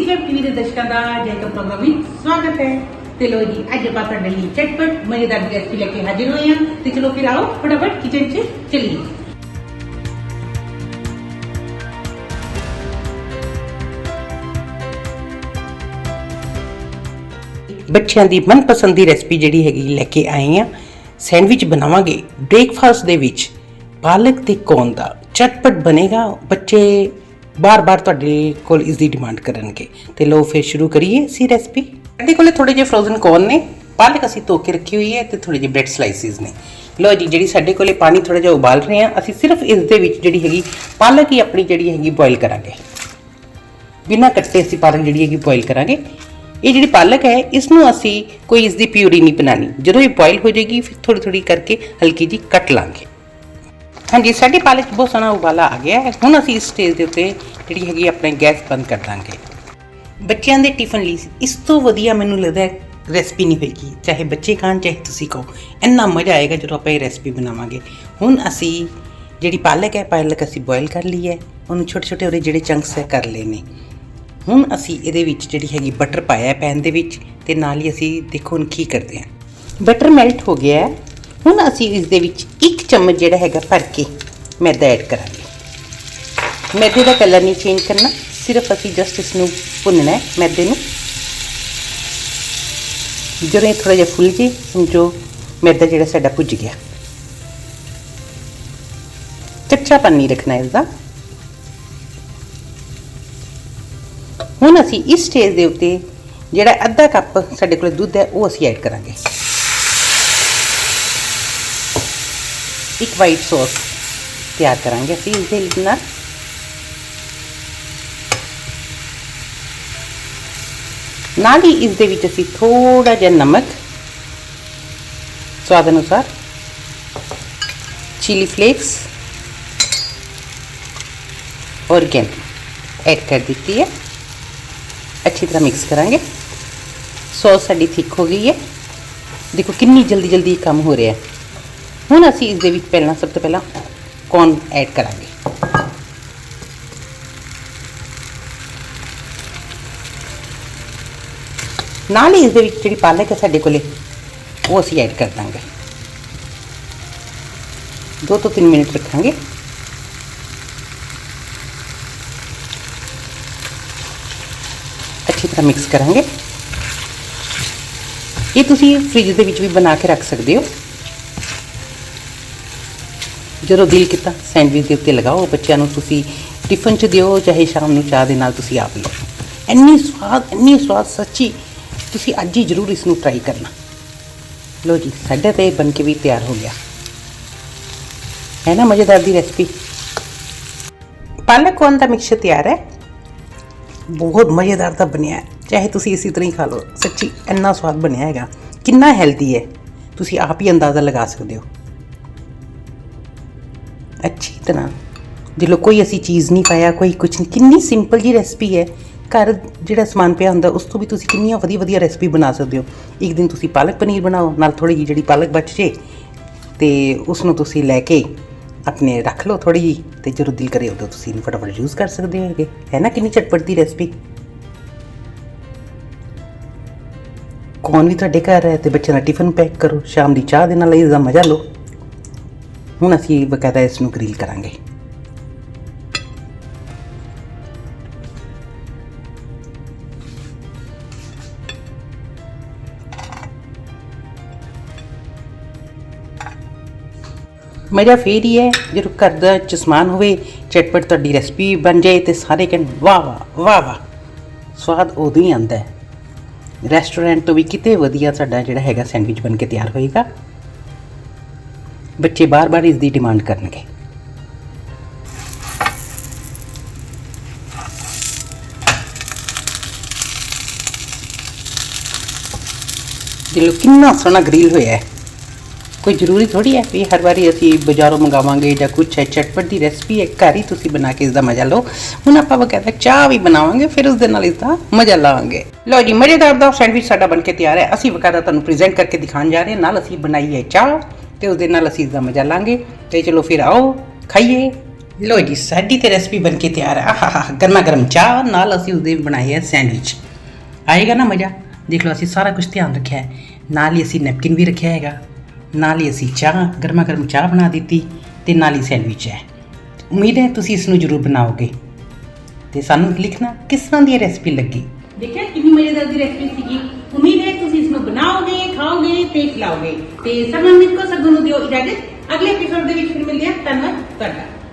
ਦਰਸ਼ਕਾਂ ਦਾ ਜੈਕਮ ਪ੍ਰੋਗਰਾਮ ਵਿੱਚ ਸਵਾਗਤ ਹੈ। ਤੇ ਲੋ ਜੀ, ਅੱਜ ਆਪਾਂ ਤੁਹਾਡੇ ਲਈ ਚਟਪਟ ਮਜ਼ੇਦਾਰ ਰੈਸਪੀ ਲੈ ਕੇ ਹਾਜ਼ਰ ਹੋਏ ਹਾਂ। ਤੇ ਚਲੋ ਫਿਰ ਆਓ, ਫਟਾਫਟ ਕਿਚਨ 'ਚ ਚੱਲੀਏ। ਬੱਚਿਆਂ ਦੀ ਮਨਪਸੰਦ ਦੀ ਰੈਸਪੀ ਜਿਹੜੀ ਹੈਗੀ ਲੈ ਕੇ ਆਏ ਆ ਸੈਂਡਵਿਚ ਬਣਾਵਾਂਗੇ। ਬ੍ਰੇਕਫਾਸਟ ਦੇ ਵਿੱਚ ਪਾਲਕ ਤੇ ਕੌਨ ਦਾ। ਚਟਪਟ ਬਣੇਗਾ। ਬੱਚੇ ਬਾਰ-ਬਾਰ ਤੁਹਾਡੇ ਕੋਲ ਇਸ ਦੀ ਡਿਮਾਂਡ ਕਰਨਗੇ। ਤੇ ਲੋ ਫਿਰ ਸ਼ੁਰੂ ਕਰੀਏ ਸੀ ਰੈਸਪੀ ਸਾਡੇ ਕੋਲੇ ਥੋੜੇ ਜਿਹੇ ਫਰੋਜ਼ਨ ਕੌਨ ਨੇ, ਪਾਲਕ ਅਸੀਂ ਧੋ ਕੇ ਰੱਖੀ ਹੋਈ ਹੈ ਤੇ ਥੋੜੇ ਜਿਹੇ ਬ੍ਰੈਡ ਸਲਾਈਸਿਸ ਨੇ। ਲੋ ਜੀ, ਜਿਹੜੀ ਸਾਡੇ ਕੋਲੇ ਪਾਣੀ ਥੋੜਾ ਜਿਹਾ ਉਬਾਲ ਰਹੇ ਆ ਅਸੀਂ ਸਿਰਫ ਇਸ ਦੇ ਵਿੱਚ ਜਿਹੜੀ ਹੈਗੀ ਪਾਲਕ ਹੀ ਆਪਣੀ ਜਿਹੜੀ ਹੈਗੀ ਬੋਇਲ ਕਰਾਂਗੇ। ਬਿਨਾਂ ਕੱਟੇ ਅਸੀਂ ਪਾਲਕ ਜਿਹੜੀ ਹੈਗੀ ਬੋਇਲ ਕਰਾਂਗੇ। ਇਹ ਜਿਹੜੀ ਪਾਲਕ ਹੈ ਇਸ ਨੂੰ ਅਸੀਂ ਕੋਈ ਇਸ ਦੀ ਪਿਊਰੀ ਨਹੀਂ ਬਣਾਣੀ ਜਦੋਂ ਇਹ ਬੋਇਲ ਹੋ ਜਾਏਗੀ, ਫਿਰ ਥੋੜੀ ਥੋੜੀ ਕਰਕੇ ਹਲਕੀ ਜੀ ਕੱਟ ਲਾਂਗੇ। ਹਾਂਜੀ, ਸਾਡੀ ਪਾਲਕ 'ਚ ਬਹੁਤ ਸੋਹਣਾ ਉਬਾਲਾ ਆ ਗਿਆ ਹੈ। ਹੁਣ ਅਸੀਂ ਇਸ ਸਟੇਜ ਦੇ ਉੱਤੇ ਜਿਹੜੀ ਹੈਗੀ ਆਪਣੇ ਗੈਸ ਬੰਦ ਕਰ ਦਾਂਗੇ। ਬੱਚਿਆਂ ਦੇ ਟਿਫਨ ਲਈ ਇਸ ਤੋਂ ਵਧੀਆ ਮੈਨੂੰ ਲੱਗਦਾ ਰੈਸਪੀ ਨਹੀਂ ਹੋਏਗੀ। ਚਾਹੇ ਬੱਚੇ ਖਾਣ, ਚਾਹੇ ਤੁਸੀਂ ਖਾਓ। ਇੰਨਾ ਮਜ਼ਾ ਆਏਗਾ ਜਦੋਂ ਆਪਾਂ ਇਹ ਰੈਸਪੀ ਬਣਾਵਾਂਗੇ। ਹੁਣ ਅਸੀਂ ਜਿਹੜੀ ਪਾਲਕ ਹੈ, ਪਾਲਕ ਅਸੀਂ ਬੋਇਲ ਕਰ ਲਈ ਹੈ। ਉਹਨੂੰ ਛੋਟੇ ਛੋਟੇ ਉਹਦੇ ਜਿਹੜੇ ਚੰਕਸ ਹੈ, ਕਰ ਲਏ ਨੇ। ਹੁਣ ਅਸੀਂ ਇਹਦੇ ਵਿੱਚ ਜਿਹੜੀ ਹੈਗੀ ਬਟਰ ਪਾਇਆ ਹੈ ਪੈਨ ਦੇ ਵਿੱਚ ਤੇ ਨਾਲ ਹੀ ਅਸੀਂ ਦੇਖੋ ਹੁਣ ਕੀ ਕਰਦੇ ਹਾਂ। ਬਟਰ ਮੈਲਟ ਹੋ ਗਿਆ ਹੈ। ਹੁਣ ਅਸੀਂ ਇਸ ਦੇ ਵਿੱਚ ਇੱਕ ਚਮਚ ਜਿਹੜਾ ਹੈਗਾ ਭਰ ਕੇ ਮੈਦਾ ਐਡ ਕਰਾਂਗੇ। ਮੈਦੇ ਦਾ ਕਲਰ ਨਹੀਂ ਚੇਂਜ ਕਰਨਾ, ਸਿਰਫ ਅਸੀਂ ਜਸਟ ਇਸ ਨੂੰ ਭੁੰਨਣਾ ਹੈ ਮੈਦੇ ਨੂੰ। ਜਦੋਂ ਇਹ ਥੋੜਾ ਜਿਹਾ ਫੁੱਲ ਜੇ ਸਮਝੋ ਮੈਦਾ ਜਿਹੜਾ ਸਾਡਾ ਭੁੱਜ ਗਿਆ। ਕੱਚਾਪਨ ਨਹੀਂ ਰੱਖਣਾ ਇਸ ਦਾ ਹੁਣ ਅਸੀਂ ਇਸ ਸਟੇਜ ਦੇ ਉੱਤੇ ਜਿਹੜਾ ਅੱਧਾ ਕੱਪ ਸਾਡੇ ਕੋਲ ਦੁੱਧ ਹੈ, ਉਹ ਅਸੀਂ ਐਡ ਕਰਾਂਗੇ। ਇੱਕ ਵਾਈਟ ਸੌਸ ਤਿਆਰ ਕਰਾਂਗੇ ਅਸੀਂ ਇਸ ਦੇ ਨਾਲ। ਨਾਲ ਹੀ ਇਸ ਦੇ ਵਿੱਚ ਅਸੀਂ ਥੋੜਾ ਜਿਹਾ ਨਮਕ, ਸਵਾਦ ਅਨੁਸਾਰ ਚਿਲੀ ਫਲੇਕਸ ਔਰਗੈਨ ਐਡ ਕਰ ਦਿੱਤੀ ਹੈ। ਅੱਛੀ ਤਰ੍ਹਾਂ ਮਿਕਸ ਕਰਾਂਗੇ। ਸੌਸ ਸਾਡੀ ਥਿਕ ਹੋ ਗਈ ਹੈ। ਦੇਖੋ ਕਿੰਨੀ ਜਲਦੀ ਜਲਦੀ ਇਹ ਕੰਮ ਹੋ ਰਿਹਾ ਹੈ। ਹੁਣ ਅਸੀਂ ਇਸ ਦੇ ਵਿੱਚ ਪਹਿਲਾਂ, ਸਭ ਤੋਂ ਪਹਿਲਾਂ ਕੌਰਨ ਐਡ ਕਰਾਂਗੇ। ਨਾਲ ਹੀ ਇਸ ਦੇ ਵਿੱਚ ਜਿਹੜੀ ਪਾਲਕ ਹੈ ਸਾਡੇ ਕੋਲੇ, ਉਹ ਅਸੀਂ ਐਡ ਕਰ ਦਾਂਗੇ। ਦੋ ਤੋਂ 3 ਮਿੰਟ ਰੱਖਾਂਗੇ। ਅੱਛੀ ਤਰ੍ਹਾਂ ਮਿਕਸ ਕਰਾਂਗੇ। ਇਹ ਤੁਸੀਂ ਫ੍ਰਿਜ ਦੇ ਵਿੱਚ ਵੀ ਬਣਾ ਕੇ ਰੱਖ ਸਕਦੇ ਹੋ। ਜਦੋਂ ਦਿਲ ਕੀਤਾ ਸੈਂਡਵਿਚ ਦੇ ਉੱਤੇ ਲਗਾਓ, ਬੱਚਿਆਂ ਨੂੰ ਤੁਸੀਂ ਟਿਫਨ 'ਚ ਦਿਓ, ਚਾਹੇ ਸ਼ਾਮ ਨੂੰ ਚਾਹ ਦੇ ਨਾਲ ਤੁਸੀਂ ਆਪ ਲਓ। ਇੰਨੀ ਸਵਾਦ ਇੰਨੀ ਸਵਾਦ ਸੱਚੀ ਤੁਸੀਂ ਅੱਜ ਹੀ ਜ਼ਰੂਰ ਇਸ ਨੂੰ ਟਰਾਈ ਕਰਨਾ। ਲੋ ਜੀ, ਸਾਡੇ ਤੇ ਬਣ ਕੇ ਵੀ ਤਿਆਰ ਹੋ ਗਿਆ। ਹੈ ਨਾ ਮਜ਼ੇਦਾਰ ਦੀ ਰੈਸਪੀ ਪਾਲਕ ਕੋਨ ਦਾ ਮਿਕਸਚਰ ਤਿਆਰ ਹੈ? ਬਹੁਤ ਮਜ਼ੇਦਾਰ ਤਾਂ ਬਣਿਆ ਹੈ। ਚਾਹੇ ਤੁਸੀਂ ਇਸੇ ਤਰ੍ਹਾਂ ਹੀ ਖਾ ਲਓ, ਸੱਚੀ ਇੰਨਾ ਸਵਾਦ ਬਣਿਆ ਹੈਗਾ। ਕਿੰਨਾ ਹੈਲਦੀ ਹੈ। ਤੁਸੀਂ ਆਪ ਹੀ ਅੰਦਾਜ਼ਾ ਲਗਾ ਸਕਦੇ ਹੋ। ਅੱਛੀ ਤਰ੍ਹਾਂ। ਦਿਲੋਂ ਕੋਈ ਅਸੀਂ ਚੀਜ਼ ਨਹੀਂ ਪਾਇਆ, ਕੋਈ ਕੁਝ ਨਹੀਂ। ਕਿੰਨੀ ਸਿੰਪਲ ਜੀ ਰੈਸਪੀ ਹੈ। ਘਰ ਜਿਹੜਾ ਸਮਾਨ ਪਿਆ ਹੁੰਦਾ, ਉਸ ਤੋਂ ਵੀ ਤੁਸੀਂ ਕਿੰਨੀਆਂ ਵਧੀਆ ਵਧੀਆ ਰੈਸਪੀ ਬਣਾ ਸਕਦੇ ਹੋ। ਇੱਕ ਦਿਨ ਤੁਸੀਂ ਪਾਲਕ ਪਨੀਰ ਬਣਾਓ, ਨਾਲ ਥੋੜੀ ਜਿਹੀ ਜਿਹੜੀ ਪਾਲਕ ਬਚ ਜੇ, ਤੇ ਉਸ ਨੂੰ ਤੁਸੀਂ ਲੈ ਕੇ ਆਪਣੇ ਰੱਖ ਲਓ ਥੋੜੀ ਜਿਹੀ, ਤੇ ਜਦੋਂ ਦਿਲ ਕਰੇ ਉਦੋਂ ਤੁਸੀਂ ਇਹਨੂੰ ਫਟਾਫਟ ਯੂਜ਼ ਕਰ ਸਕਦੇ ਹੋ ਹੈਗੇ ਹੈ ਨਾ ਕਿੰਨੀ ਚਟਪਟ ਦੀ ਰੈਸਪੀ ਕੌਣ ਵੀ ਤੁਹਾਡੇ ਘਰ ਹੈ ਤੇ ਬੱਚਿਆਂ ਦਾ ਟਿਫਨ ਪੈਕ ਕਰੋ, ਸ਼ਾਮ ਦੀ ਚਾਹ ਦੇ ਨਾਲ ਇਸ ਮਜ਼ਾ ਲਓ। ਹੁਣ ਅਸੀਂ ਬਕਾਇਦਾ ਇਸ ਨੂੰ ਗ੍ਰਿਲ ਕਰਾਂਗੇ। ਮਜ਼ਾ ਫੇਰ ਹੀ ਹੈ, ਜਦੋਂ ਘਰ ਦਾ ਚਸਮਾਨ ਹੋਵੇ ਚਟਪਟ ਤੁਹਾਡੀ ਰੈਸਪੀ ਬਣ ਜਾਏ ਤੇ ਸਾਰੇ ਕਹਿਣ, ਵਾਹ ਵਾਹ ਵਾਹ ਵਾਹ। ਸਵਾਦ ਉਦੋਂ ਹੀ ਆਉਂਦਾ ਹੈ। ਰੈਸਟੋਰੈਂਟ ਤੋਂ ਵੀ ਕਿਤੇ ਵਧੀਆ ਸਾਡਾ ਜਿਹੜਾ ਹੈਗਾ ਸੈਂਡਵਿਚ ਬਣ ਕੇ ਤਿਆਰ ਹੋਏਗਾ। ਬੱਚੇ ਬਾਰ-ਬਾਰ ਇਸ ਦੀ ਡਿਮਾਂਡ ਕਰਨਗੇ ਦੇਖੋ ਕਿੰਨਾ ਸੋਹਣਾ ਗ੍ਰਿਲ ਹੋਇਆ ਹੈ। ਕੋਈ ਜ਼ਰੂਰੀ ਥੋੜੀ ਹੈ ਵੀ ਹਰ ਵਾਰੀ ਅਸੀਂ ਬਾਜ਼ਾਰੋਂ ਮੰਗਾਵਾਂਗੇ ਜਾਂ ਕੁਛ ਹੈ, ਚਟਪਟ ਦੀ ਰੈਸਪੀ ਹੈ, ਘਰ ਹੀ ਤੁਸੀਂ ਬਣਾ ਕੇ ਇਸ ਦਾ ਮਜ਼ਾ ਲਓ। ਹੁਣ ਆਪਾਂ ਬਕਾਇਦਾ ਚਾਹ ਵੀ ਬਣਾਵਾਂਗੇ, ਫਿਰ ਉਸ ਦੇ ਨਾਲ ਇਸ ਦਾ ਮਜ਼ਾ ਲਾਵਾਂਗੇ। ਲਓ ਜੀ, ਮਜ਼ੇਦਾਰ ਦਾ ਸੈਂਡਵਿਚ ਸਾਡਾ ਬਣ ਕੇ ਤਿਆਰ ਹੈ। ਅਸੀਂ ਬਕਾਇਦਾ ਤੁਹਾਨੂੰ ਪ੍ਰੈਜ਼ੈਂਟ ਕਰਕੇ ਦਿਖਾਉਣ ਜਾ ਰਹੇ ਹਾਂ। ਨਾਲ ਅਸੀਂ ਬਣਾਈ ਹੈ ਚਾਹ। ਤੇ ਉਸ ਨਾਲ ਅਸੀਂ ਇਸ ਦਾ ਮਜ਼ਾ ਲਾਂਗੇ ਤੇ ਚਲੋ ਫਿਰ ਆਓ, ਖਾਈਏ। ਲਓ ਜੀ, ਸਾਡੀ ਤੇ ਰੈਸਪੀ ਬਣ ਕੇ ਤਿਆਰ ਹੈ ਆਹਾ ਗਰਮਾ ਗਰਮ ਚਾਹ ਨਾਲ ਅਸੀਂ ਉਸ ਬਣਾਏ ਹੈ ਸੈਂਡਵਿਚ ਆਏਗਾ ਨਾ ਮਜ਼ਾ? ਦੇਖ ਲਓ, ਅਸੀਂ ਸਾਰਾ ਕੁਝ ਧਿਆਨ ਰੱਖਿਆ ਹੈ। ਨਾਲ ਹੀ ਅਸੀਂ ਨੈਪਕਿਨ ਵੀ ਰੱਖਿਆ ਹੈਗਾ। ਨਾਲ ਹੀ ਅਸੀਂ ਚਾਹ ਗਰਮਾ ਗਰਮ ਚਾਹ ਬਣਾ ਦਿੱਤੀ ਤੇ ਨਾਲ ਹੀ ਸੈਂਡਵਿਚ ਹੈ। ਉਮੀਦ ਹੈ ਤੁਸੀਂ ਇਸ ਨੂੰ ਜ਼ਰੂਰ ਬਣਾਓਗੇ। ਤੇ ਸਾਨੂੰ ਲਿਖਣਾ ਕਿਸ ਤਰ੍ਹਾਂ ਦੀ ਰੈਸਪੀ ਲੱਗੀ? ਦੇਖਿਆ ਕਿੰਨੀ ਮਜ਼ੇਦਾਰ ਦੀ ਰੈਸਪੀ ਸੀਗੀ? ਉਮੀਦ ਹੈ ਤੁਸੀਂ ਇਸ ਨੂੰ ਬਣਾਓਗੇ, ਖਾਓਗੇ ਤੇ ਖਿਲਾਓਗੇ। ਤੇ ਸਰਵਨ ਮਿੱਤਰੋ ਸਭ ਨੂੰ ਦਿਓ ਇਜਾਜ਼ਤ। ਅਗਲੇ ਐਪੀਸੋਡ ਦੇ ਵਿੱਚ ਫਿਰ ਮਿਲਦੇ ਹਾਂ। ਧੰਨਵਾਦ ਤੁਹਾਡਾ।